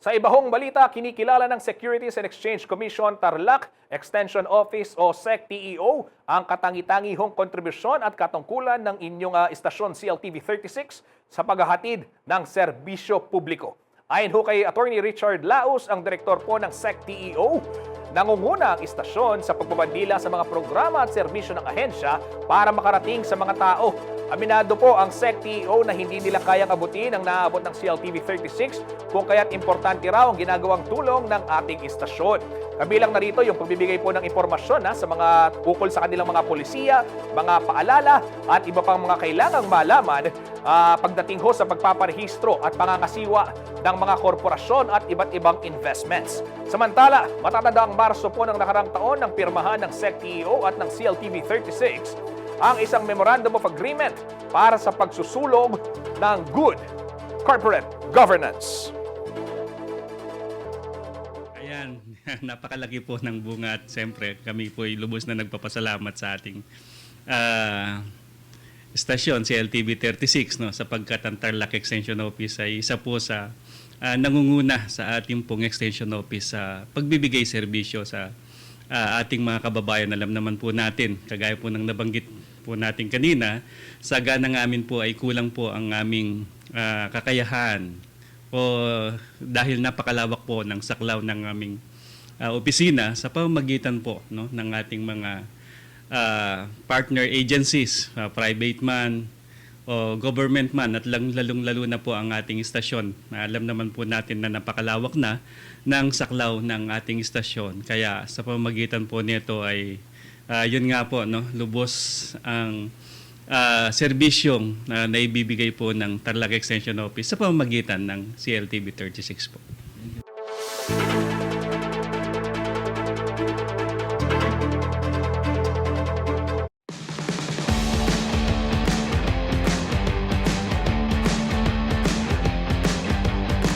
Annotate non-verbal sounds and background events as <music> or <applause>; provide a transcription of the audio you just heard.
Sa ibahong balita, kinikilala ng Securities and Exchange Commission Tarlac Extension Office o SEC-TEO ang katangi-tangihong kontribusyon at katungkulan ng inyong ah, istasyon CLTV 36 sa paghahatid ng serbisyo publiko. Ayon ho kay Attorney Richard Laos, ang direktor po ng SEC-TEO, nangunguna ang istasyon sa pagbabandila sa mga programa at serbisyo ng ahensya para makarating sa mga tao. Aminado po ang SEC-TEO na hindi nila kayang abutin ang naaabot ng CLTV 36 kung kaya't importante raw ang ginagawang tulong ng ating istasyon. Kabilang na rito yung pagbibigay po ng impormasyon ha, sa mga ukol sa kanilang mga polisiya, mga paalala at iba pang mga kailangang malaman ah, pagdating ho sa pagpaparehistro at pangangasiwa ng mga korporasyon at iba't ibang investments. Samantala, matatanda ang Marso po ng nakarang taon ng pirmahan ng SEC-TEO at ng CLTV 36 ang isang Memorandum of Agreement para sa pagsusulong ng good corporate governance. Ayan, <laughs> napakalaki po ng bunga at siyempre kami po ay lubos na nagpapasalamat sa ating ah, estasyon, si LTV 36, no, sapagkat ang Tarlac Extension Office ay isa po sa ah, nangunguna sa ating pong Extension Office sa pagbibigay serbisyo sa ah, ating mga kababayan. Alam naman po natin, kagaya po ng nabanggit po natin kanina, sa gana ng amin po ay kulang po ang aming ah, kakayahan o dahil napakalawak po ng saklaw ng aming ah, opisina sa pamamagitan po no, ng ating mga ah, partner agencies, ah, private man o government man at lang, lalong-lalo na po ang ating istasyon. Na alam naman po natin na napakalawak na ng saklaw ng ating istasyon. Kaya sa pamamagitan po nito ay ah, yun nga po no, lubos ang ah, serbisyong na naibibigay po ng Tarlac Extension Office sa pamamagitan ng CLTV 36 po.